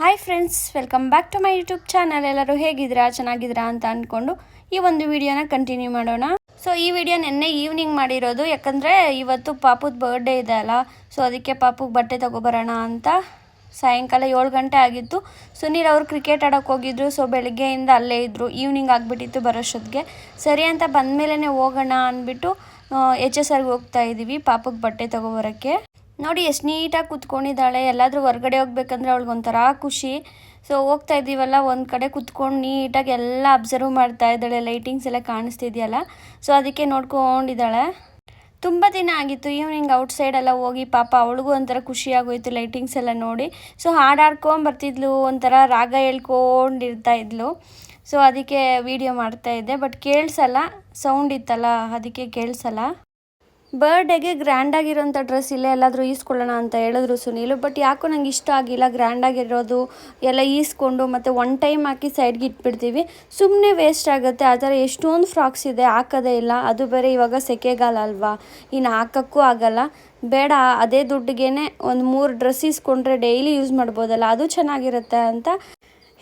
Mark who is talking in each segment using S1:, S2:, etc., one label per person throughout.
S1: Hi friends welcome back to my YouTube channel ಎಲ್ಲರೂ ಹೇಗಿದ್ದೀರಾ? ಚೆನ್ನಾಗಿದ್ದೀರಾ ಅಂತ ಅಂದ್ಕೊಂಡು ಈ ಒಂದು ವಿಡಿಯೋನ ಕಂಟಿನ್ಯೂ ಮಾಡೋಣ. ಸೊ ಈ ವಿಡಿಯೋ ನಿನ್ನೆ ಈವ್ನಿಂಗ್ ಮಾಡಿರೋದು. ಯಾಕಂದರೆ ಇವತ್ತು ಪಾಪುದ ಬರ್ಡೇ ಇದೆ ಅಲ್ಲ. ಸೊ ಅದಕ್ಕೆ ಪಾಪುಗೆ ಬಟ್ಟೆ ತೊಗೊಬರೋಣ ಅಂತ ಸಾಯಂಕಾಲ ಏಳು ಗಂಟೆ ಆಗಿತ್ತು. ಸುನೀಲ್ ಅವರು ಕ್ರಿಕೆಟ್ ಆಡೋಕ್ಕೆ ಹೋಗಿದ್ರು. ಸೊ ಬೆಳಗ್ಗೆಯಿಂದ ಅಲ್ಲೇ ಇದ್ದರು ಈವ್ನಿಂಗ್ ಆಗಿಬಿಟ್ಟಿತ್ತು ಬರೋಷ್ಟೊತ್ತಿಗೆ. ಸರಿ ಅಂತ ಬಂದಮೇಲೆ ಹೋಗೋಣ ಅಂದ್ಬಿಟ್ಟು ಎಚ್ ಎಸ್ ಆರ್ಗೆ ಹೋಗ್ತಾ ಇದ್ದೀವಿ ಪಾಪಗೆ ಬಟ್ಟೆ ತಗೊಬರೋಕ್ಕೆ. ನೋಡಿ, ಎಷ್ಟು ನೀಟಾಗಿ ಕುತ್ಕೊಂಡಿದ್ದಾಳೆ. ಎಲ್ಲಾದರೂ ಹೊರಗಡೆ ಹೋಗ್ಬೇಕಂದ್ರೆ ಅವಳಿಗೆ ಒಂಥರ ಖುಷಿ. ಸೊ ಹೋಗ್ತಾ ಇದ್ದೀವಲ್ಲ, ಒಂದು ಕಡೆ ಕುತ್ಕೊಂಡು ನೀಟಾಗಿ ಎಲ್ಲ ಅಬ್ಸರ್ವ್ ಮಾಡ್ತಾ ಇದ್ದಾಳೆ. ಲೈಟಿಂಗ್ಸ್ ಎಲ್ಲ ಕಾಣಿಸ್ತಿದೆಯಲ್ಲ? ಸೊ ಅದಕ್ಕೆ ನೋಡ್ಕೊಂಡಿದ್ದಾಳೆ. ತುಂಬ ದಿನ ಆಗಿತ್ತು. ಈವ್ನಿಂಗ್ ಔಟ್ಸೈಡ್ ಸೈಡೆಲ್ಲ ಹೋಗಿ ಪಾಪ ಅವಳಿಗೂ ಒಂಥರ ಖುಷಿಯಾಗೋಯಿತು ಲೈಟಿಂಗ್ಸ್ ಎಲ್ಲ ನೋಡಿ. ಸೊ ಹಾಡು ಹಾಡ್ಕೊಂಡು ಬರ್ತಿದ್ಲು. ಒಂಥರ ರಾಗ ಹೇಳ್ಕೊಂಡಿರ್ತಾ ಇದ್ಲು. ಸೊ ಅದಕ್ಕೆ ವಿಡಿಯೋ ಮಾಡ್ತಾ ಇದ್ದೆ. ಬಟ್ ಕೇಳಿಸಲ್ಲ. ಸೌಂಡ್ ಇತ್ತಲ್ಲ. ಅದಕ್ಕೆ ಕೇಳಿಸಲ್ಲ. ಬರ್ಡೇಗೆ ಗ್ರ್ಯಾಂಡಾಗಿರೋಂಥ ಡ್ರೆಸ್ ಇಲ್ಲೇ ಎಲ್ಲಾದರೂ ಈಸ್ಕೊಳ್ಳೋಣ ಅಂತ ಹೇಳಿದ್ರು ಸುನೀಲು. ಬಟ್ ಯಾಕೋ ನಂಗೆ ಇಷ್ಟ ಆಗಿಲ್ಲ ಗ್ರ್ಯಾಂಡಾಗಿರೋದು ಎಲ್ಲ ಈಸ್ಕೊಂಡು ಮತ್ತು ಒನ್ ಟೈಮ್ ಹಾಕಿ ಸೈಡ್ಗೆ ಇಟ್ಬಿಡ್ತೀವಿ. ಸುಮ್ಮನೆ ವೇಸ್ಟ್ ಆಗುತ್ತೆ. ಆ ಥರ ಎಷ್ಟೊಂದು ಫ್ರಾಕ್ಸ್ ಇದೆ, ಹಾಕೋದೇ ಇಲ್ಲ. ಅದು ಬೇರೆ ಇವಾಗ ಸೆಕೆಗಾಲ ಅಲ್ವಾ? ಇನ್ನು ಹಾಕೋಕ್ಕೂ ಆಗಲ್ಲ. ಬೇಡ, ಅದೇ ದುಡ್ಡಿಗೆ ಒಂದು ಮೂರು ಡ್ರೆಸ್ ಈಸ್ಕೊಂಡ್ರೆ ಡೈಲಿ ಯೂಸ್ ಮಾಡ್ಬೋದಲ್ಲ. ಅದು ಚೆನ್ನಾಗಿರುತ್ತೆ ಅಂತ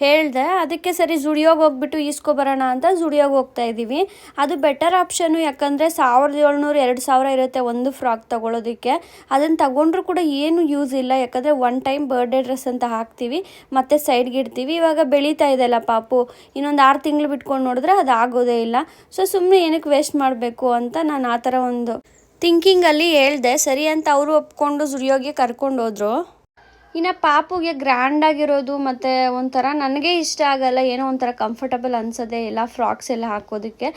S1: ಹೇಳಿದೆ, ಅದಕ್ಕೆ ಸರಿ ಜುಡಿಯೋಗೆ ಹೋಗ್ಬಿಟ್ಟು ಈಸ್ಕೊಬರೋಣ ಅಂತ ಜುಡಿಯೋಗೆ ಹೋಗ್ತಾ ಇದ್ದೀವಿ. ಅದು ಬೆಟರ್ ಆಪ್ಷನ್ನು ಯಾಕಂದರೆ ಸಾವಿರದ ಏಳ್ನೂರು ಎರಡು ಸಾವಿರ ಇರುತ್ತೆ ಒಂದು ಫ್ರಾಕ್ ತೊಗೊಳೋದಕ್ಕೆ. ಅದನ್ನು ತಗೊಂಡ್ರೂ ಕೂಡ ಏನು ಯೂಸ್ ಇಲ್ಲ. ಯಾಕಂದರೆ ಒನ್ ಟೈಮ್ ಬರ್ಡೇ ಡ್ರೆಸ್ ಅಂತ ಹಾಕ್ತೀವಿ, ಮತ್ತು ಸೈಡ್ಗೆ ಇಡ್ತೀವಿ. ಇವಾಗ ಬೆಳೀತಾ ಇದೆಯಲ್ಲ ಪಾಪು. ಇನ್ನೊಂದು ಆರು ತಿಂಗಳು ಬಿಟ್ಕೊಂಡು ನೋಡಿದ್ರೆ ಅದು ಆಗೋದೇ ಇಲ್ಲ. ಸೊ ಸುಮ್ಮನೆ ಏನಕ್ಕೆ ವೇಸ್ಟ್ ಮಾಡಬೇಕು ಅಂತ ನಾನು ಆ ಥರ ಒಂದು ಥಿಂಕಿಂಗಲ್ಲಿ ಹೇಳಿದೆ. ಸರಿ ಅಂತ ಅವರು ಒಪ್ಕೊಂಡು ಜುಡಿಯೋಗೆ ಕರ್ಕೊಂಡು ಹೋದ್ರು. ಇನ್ನು ಪಾಪುಗೆ ಗ್ರ್ಯಾಂಡ್ ಆಗಿರೋದು ಮತ್ತು ಒಂಥರ ನನಗೆ ಇಷ್ಟ ಆಗಲ್ಲ, ಏನೋ ಒಂಥರ ಕಂಫರ್ಟಬಲ್ ಅನ್ಸೋದೇ ಇಲ್ಲ ಫ್ರಾಕ್ಸ್ ಎಲ್ಲ ಹಾಕೋದಕ್ಕೆ.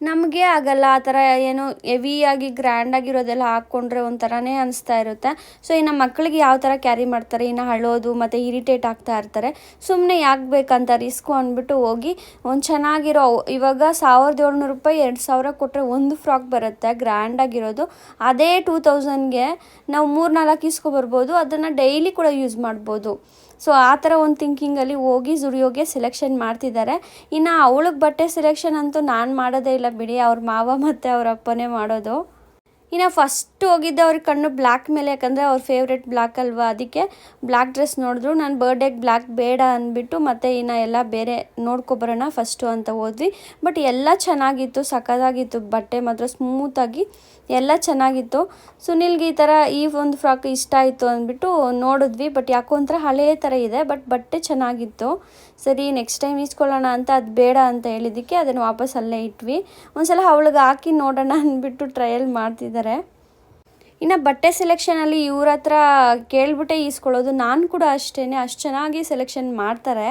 S1: ನಮಗೆ ಆಗಲ್ಲ, ಆ ಥರ ಏನು ಹೆವಿಯಾಗಿ ಗ್ರ್ಯಾಂಡ್ ಆಗಿರೋದೆಲ್ಲ ಹಾಕ್ಕೊಂಡ್ರೆ ಒಂಥರನೇ ಅನಿಸ್ತಾ ಇರುತ್ತೆ. ಸೊ ಇನ್ನು ಮಕ್ಕಳಿಗೆ ಯಾವ ಥರ ಕ್ಯಾರಿ ಮಾಡ್ತಾರೆ, ಇನ್ನು ಅಳೋದು ಮತ್ತು ಇರಿಟೇಟ್ ಆಗ್ತಾ ಇರ್ತಾರೆ. ಸುಮ್ಮನೆ ಯಾಕೆ ಬೇಕಂತ ರಿಸ್ಕು ಅಂದ್ಬಿಟ್ಟು ಹೋಗಿ ಒಂದು ಚೆನ್ನಾಗಿರೋ, ಇವಾಗ ಸಾವಿರದ ಏಳ್ನೂರು ರೂಪಾಯಿ ಎರಡು ಸಾವಿರ ಕೊಟ್ಟರೆ ಒಂದು ಫ್ರಾಕ್ ಬರುತ್ತೆ ಗ್ರ್ಯಾಂಡ್ ಆಗಿರೋದು. ಅದೇ ಟೂ ತೌಸಂಡ್ಗೆ ನಾವು ಮೂರು ನಾಲ್ಕು ಇಸ್ಕೊಬರ್ಬೋದು ಅದನ್ನು ಡೈಲಿ ಕೂಡ ಯೂಸ್ ಮಾಡ್ಬೋದು. ಸೊ ಆ ಥರ ಒಂದು ಥಿಂಕಿಂಗಲ್ಲಿ ಹೋಗಿ ಜುಡಿಯೋಗೆ ಸೆಲೆಕ್ಷನ್ ಮಾಡ್ತಿದ್ದಾರೆ. ಇನ್ನು ಅವಳಿಗೆ ಬಟ್ಟೆ ಸೆಲೆಕ್ಷನ್ ಅಂತೂ ನಾನು ಮಾಡೋದೇ ಇಲ್ಲ ಬಿಡಿ. ಅವ್ರ ಮಾವ ಮತ್ತು ಅವ್ರ ಅಪ್ಪನೇ ಮಾಡೋದು. ಇನ್ನು ಫಸ್ಟ್ ಹೋಗಿದ್ದೆ ಅವ್ರ ಕಣ್ಣು ಬ್ಲ್ಯಾಕ್ ಮೇಲೆ, ಯಾಕಂದರೆ ಅವ್ರ ಫೇವ್ರೆಟ್ ಬ್ಲ್ಯಾಕ್ ಅಲ್ವಾ? ಅದಕ್ಕೆ ಬ್ಲ್ಯಾಕ್ ಡ್ರೆಸ್ ನೋಡಿದ್ರು. ನಾನು ಬರ್ಡೇಗೆ ಬ್ಲ್ಯಾಕ್ ಬೇಡ ಅಂದ್ಬಿಟ್ಟು ಮತ್ತು ಇನ್ನು ಎಲ್ಲ ಬೇರೆ ನೋಡ್ಕೊಬರೋಣ ಫಸ್ಟು ಅಂತ ಹೋದ್ವಿ. ಬಟ್ ಎಲ್ಲ ಚೆನ್ನಾಗಿತ್ತು, ಸಖತ್ತಾಗಿತ್ತು. ಬಟ್ಟೆ ಮಾತ್ರ ಸ್ಮೂತಾಗಿ ಎಲ್ಲ ಚೆನ್ನಾಗಿತ್ತು. ಸುನಿಲ್ಗೆ ಈ ಥರ ಈ ಒಂದು ಫ್ರಾಕ್ ಇಷ್ಟ ಆಯಿತು ಅಂದ್ಬಿಟ್ಟು ನೋಡಿದ್ವಿ. ಬಟ್ ಯಾಕೋ ಒಂಥರ ಹಳೆಯ ಥರ ಇದೆ ಬಟ್ ಬಟ್ಟೆ ಚೆನ್ನಾಗಿತ್ತು. ಸರಿ ನೆಕ್ಸ್ಟ್ ಟೈಮ್ ಈಸ್ಕೊಳ್ಳೋಣ ಅಂತ ಅದು ಬೇಡ ಅಂತ ಹೇಳಿದ್ದಕ್ಕೆ ಅದನ್ನು ವಾಪಸ್ ಅಲ್ಲೇ ಇಟ್ವಿ. ಒಂದು ಸಲ ಅವಳಿಗೆ ಹಾಕಿ ನೋಡೋಣ ಅಂದ್ಬಿಟ್ಟು ಟ್ರಯಲ್ ಮಾಡ್ತಿದ್ದಾರೆ ಇನ್ನು ಬಟ್ಟೆ ಸೆಲೆಕ್ಷನಲ್ಲಿ ಇವ್ರ ಹತ್ರ ಕೇಳ್ಬಿಟ್ಟೆ ಈಸ್ಕೊಳ್ಳೋದು. ನಾನು ಕೂಡ ಅಷ್ಟೇ ಅಷ್ಟು ಚೆನ್ನಾಗಿ ಸೆಲೆಕ್ಷನ್ ಮಾಡ್ತಾರೆ.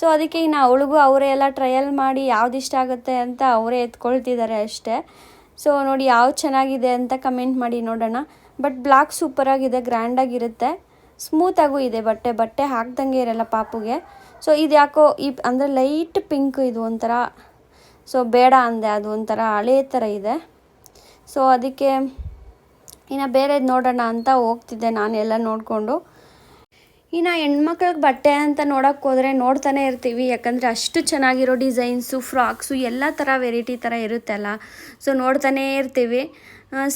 S1: ಸೊ ಅದಕ್ಕೆ ಇನ್ನು ಅವಳಿಗೂ ಅವರೇ ಎಲ್ಲ ಟ್ರಯಲ್ ಮಾಡಿ ಯಾವ್ದು ಇಷ್ಟ ಆಗುತ್ತೆ ಅಂತ ಅವರೇ ಎತ್ಕೊಳ್ತಿದ್ದಾರೆ ಅಷ್ಟೇ. ಸೊ ನೋಡಿ ಯಾವ್ದು ಚೆನ್ನಾಗಿದೆ ಅಂತ ಕಮೆಂಟ್ ಮಾಡಿ ನೋಡೋಣ. ಬಟ್ ಬ್ಲ್ಯಾಕ್ ಸೂಪರಾಗಿದೆ ಗ್ರ್ಯಾಂಡಾಗಿರುತ್ತೆ ಸ್ಮೂತಾಗೂ ಇದೆ ಬಟ್ಟೆ ಬಟ್ಟೆ ಹಾಕ್ದಂಗೆ ಇರಲ್ಲ ಪಾಪುಗೆ. ಸೊ ಇದು ಯಾಕೋ ಈ ಅಂದರೆ ಲೈಟ್ ಪಿಂಕ್ ಇದು ಒಂಥರ ಸೊ ಬೇಡ ಅಂದೆ, ಅದು ಒಂಥರ ಹಳೆ ಥರ ಇದೆ. ಸೊ ಅದಕ್ಕೆ ಇನ್ನು ಬೇರೆದು ನೋಡೋಣ ಅಂತ ಹೋಗ್ತಿದ್ದೆ ನಾನು ಎಲ್ಲ ನೋಡಿಕೊಂಡು. ಇನ್ನು ಹೆಣ್ಮಕ್ಳಿಗೆ ಬಟ್ಟೆ ಅಂತ ನೋಡೋಕ್ಕೆ ಹೋದರೆ ನೋಡ್ತಾನೆ ಇರ್ತೀವಿ. ಯಾಕಂದರೆ ಅಷ್ಟು ಚೆನ್ನಾಗಿರೋ ಡಿಸೈನ್ಸು, ಫ್ರಾಕ್ಸು ಎಲ್ಲ ಥರ ವೆರೈಟಿ ಥರ ಇರುತ್ತಲ್ಲ. ಸೊ ನೋಡ್ತಾನೇ ಇರ್ತೀವಿ.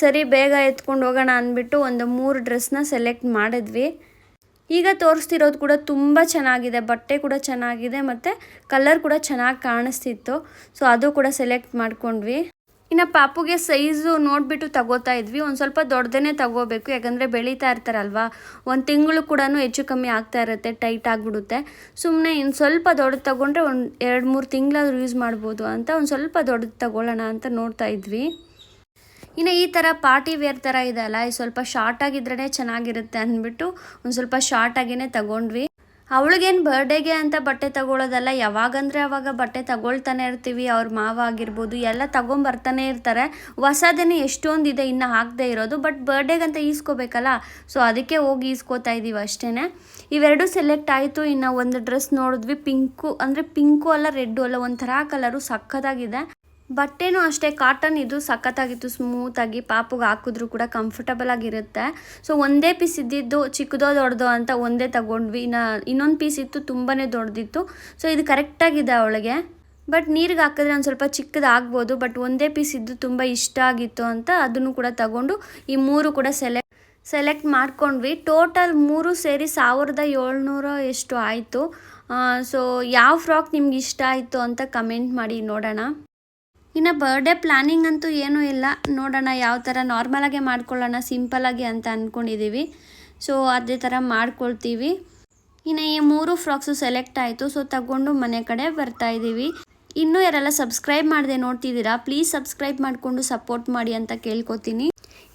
S1: ಸರಿ, ಬೇಗ ಎತ್ಕೊಂಡು ಹೋಗೋಣ ಅಂದ್ಬಿಟ್ಟು ಒಂದು ಮೂರು ಡ್ರೆಸ್ನ ಸೆಲೆಕ್ಟ್ ಮಾಡಿದ್ವಿ. ಈಗ ತೋರಿಸ್ತಿರೋದು ಕೂಡ ತುಂಬ ಚೆನ್ನಾಗಿದೆ. ಬಟ್ಟೆ ಕೂಡ ಚೆನ್ನಾಗಿದೆ ಮತ್ತು ಕಲರ್ ಕೂಡ ಚೆನ್ನಾಗಿ ಕಾಣಿಸ್ತಿತ್ತು. ಸೊ ಅದು ಕೂಡ ಸೆಲೆಕ್ಟ್ ಮಾಡ್ಕೊಂಡ್ವಿ. ಇನ್ನು ಪಾಪುಗೆ ಸೈಜು ನೋಡಿಬಿಟ್ಟು ತಗೋತಾ ಇದ್ವಿ. ಒಂದು ಸ್ವಲ್ಪ ದೊಡ್ಡದೇ ತಗೋಬೇಕು. ಯಾಕಂದರೆ ಬೆಳೀತಾ ಇರ್ತಾರಲ್ವ? ಒಂದು ತಿಂಗಳು ಕೂಡ ಹೆಚ್ಚು ಕಮ್ಮಿ ಆಗ್ತಾ ಇರುತ್ತೆ ಟೈಟ್ ಆಗಿಬಿಡುತ್ತೆ. ಸುಮ್ಮನೆ ಇನ್ನು ಸ್ವಲ್ಪ ದೊಡ್ಡದು ತಗೊಂಡ್ರೆ ಒಂದು ಎರಡು ಮೂರು ತಿಂಗಳಾದರೂ ಯೂಸ್ ಮಾಡ್ಬೋದು ಅಂತ ಒಂದು ಸ್ವಲ್ಪ ದೊಡ್ಡದು ತಗೊಳ್ಳೋಣ ಅಂತ ನೋಡ್ತಾ ಇದ್ವಿ. ಇನ್ನು ಈ ಥರ ಪಾರ್ಟಿ ವೇರ್ ಥರ ಇದೆ ಅಲ್ಲ ಸ್ವಲ್ಪ ಶಾರ್ಟ್ ಆಗಿದ್ರೇ ಚೆನ್ನಾಗಿರುತ್ತೆ ಅಂದ್ಬಿಟ್ಟು ಒಂದು ಸ್ವಲ್ಪ ಶಾರ್ಟ್ ಆಗಿನೇ ತಗೊಂಡ್ವಿ. ಅವಳಿಗೇನು ಬರ್ಡೇಗೆ ಅಂತ ಬಟ್ಟೆ ತಗೊಳ್ಳೋದಲ್ಲ ಯಾವಾಗಂದರೆ ಅವಾಗ ಬಟ್ಟೆ ತಗೊಳ್ತಾನೆ ಇರ್ತೀವಿ, ಅವ್ರ ಮಾವ ಆಗಿರ್ಬೋದು ಎಲ್ಲ ತಗೊಂಬರ್ತಾನೆ ಇರ್ತಾರೆ. ಹೊಸದೇನೆ ಎಷ್ಟೊಂದಿದೆ, ಇನ್ನು ಹಾಕದೇ ಇರೋದು ಬಟ್ ಬರ್ಡೇಗಂತ ಈಸ್ಕೋಬೇಕಲ್ಲ? ಸೊ ಅದಕ್ಕೆ ಹೋಗಿ ಈಸ್ಕೋತಾ ಇದ್ದೀವಿ ಅಷ್ಟೇ ಇವೆರಡು ಸೆಲೆಕ್ಟ್ ಆಯಿತು, ಇನ್ನು ಒಂದು ಡ್ರೆಸ್ ನೋಡಿದ್ವಿ, ಪಿಂಕು, ಅಂದರೆ ಪಿಂಕು ಅಲ್ಲ ರೆಡ್ಡು ಅಲ್ಲ, ಒಂಥರ ಕಲರು ಸಖತ್ತಾಗಿದೆ ಬಟ್ಟೆನೂ ಅಷ್ಟೇ ಕಾಟನ್ ಇದು ಸಖತ್ತಾಗಿತ್ತು ಸ್ಮೂತಾಗಿ ಪಾಪುಗೆ ಹಾಕಿದ್ರು ಕೂಡ ಕಂಫರ್ಟಬಲ್ ಆಗಿರುತ್ತೆ. ಸೊ ಒಂದೇ ಪೀಸ್ ಇದ್ದಿದ್ದು ಚಿಕ್ಕದೋ ದೊಡ್ಡದೋ ಅಂತ ಒಂದೇ ತಗೊಂಡ್ವಿ. ಇನ್ನು ಇನ್ನೊಂದು ಪೀಸ್ ಇತ್ತು ತುಂಬಾ ದೊಡ್ಡದಿತ್ತು. ಸೊ ಇದು ಕರೆಕ್ಟಾಗಿದೆ ಅವಳಿಗೆ. ಬಟ್ ನೀರಿಗೆ ಹಾಕಿದ್ರೆ ಒಂದು ಸ್ವಲ್ಪ ಚಿಕ್ಕದಾಗ್ಬೋದು ಬಟ್ ಒಂದೇ ಪೀಸ್ ಇದ್ದು ತುಂಬ ಇಷ್ಟ ಆಗಿತ್ತು ಅಂತ ಅದನ್ನು ಕೂಡ ತಗೊಂಡು ಈ ಮೂರು ಕೂಡ ಸೆಲೆಕ್ಟ್ ಸೆಲೆಕ್ಟ್ ಮಾಡ್ಕೊಂಡ್ವಿ. ಟೋಟಲ್ ಮೂರು ಸೇರಿ ಸಾವಿರದ ಏಳ್ನೂರ ಎಷ್ಟು ಆಯಿತು. ಸೊ ಯಾವ ಫ್ರಾಕ್ ನಿಮ್ಗೆ ಇಷ್ಟ ಆಯಿತು ಅಂತ ಕಮೆಂಟ್ ಮಾಡಿ ನೋಡೋಣ. ಇನ್ನು ಬರ್ಡೇ ಪ್ಲ್ಯಾನಿಂಗ್ ಅಂತೂ ಏನೂ ಇಲ್ಲ. ನೋಡೋಣ ಯಾವ ಥರ ನಾರ್ಮಲಾಗೆ ಮಾಡ್ಕೊಳ್ಳೋಣ ಸಿಂಪಲಾಗಿ ಅಂತ ಅಂದ್ಕೊಂಡಿದ್ದೀವಿ ಸೊ ಅದೇ ಥರ ಮಾಡ್ಕೊಳ್ತೀವಿ. ಇನ್ನು ಈ ಮೂರು ಫ್ರಾಕ್ಸು ಸೆಲೆಕ್ಟ್ ಆಯಿತು ಸೊ ತಗೊಂಡು ಮನೆ ಕಡೆ ಬರ್ತಾ ಇದ್ದೀವಿ ಇನ್ನೂ ಯಾರೆಲ್ಲ ಸಬ್ಸ್ಕ್ರೈಬ್ ಮಾಡಿದೆ ನೋಡ್ತಿದ್ದೀರಾ ಪ್ಲೀಸ್ ಸಬ್ಸ್ಕ್ರೈಬ್ ಮಾಡಿಕೊಂಡು ಸಪೋರ್ಟ್ ಮಾಡಿ ಅಂತ ಕೇಳ್ಕೊತೀನಿ.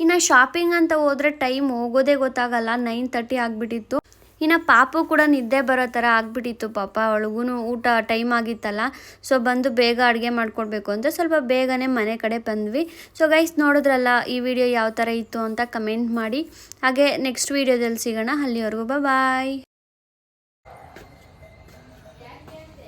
S1: ಇನ್ನು ಶಾಪಿಂಗ್ ಅಂತ ಹೋದರೆ ಟೈಮ್ ಹೋಗೋದೇ ಗೊತ್ತಾಗಲ್ಲ ನೈನ್ ತರ್ಟಿ ಆಗಿಬಿಟ್ಟಿತ್ತು. ಇನ್ನು ಪಾಪು ಕೂಡ ನಿದ್ದೆ ಬರೋ ಥರ ಆಗಿಬಿಟ್ಟಿತ್ತು ಪಾಪ. ಅವಳಿಗೂ ಊಟ ಟೈಮ್ ಆಗಿತ್ತಲ್ಲ. ಸೊ ಬಂದು ಬೇಗ ಅಡುಗೆ ಮಾಡ್ಕೊಡ್ಬೇಕು ಅಂತ ಸ್ವಲ್ಪ ಬೇಗನೆ ಮನೆ ಕಡೆ ಬಂದ್ವಿ. ಸೊ ಗೈಸ್ ನೋಡಿದ್ರಲ್ಲ ಈ ವಿಡಿಯೋ ಯಾವ ಥರ ಇತ್ತು ಅಂತ ಕಮೆಂಟ್ ಮಾಡಿ. ಹಾಗೆ ನೆಕ್ಸ್ಟ್ ವೀಡಿಯೋದಲ್ಲಿ ಸಿಗೋಣ. ಅಲ್ಲಿವರೆಗೂ ಬಾಯ್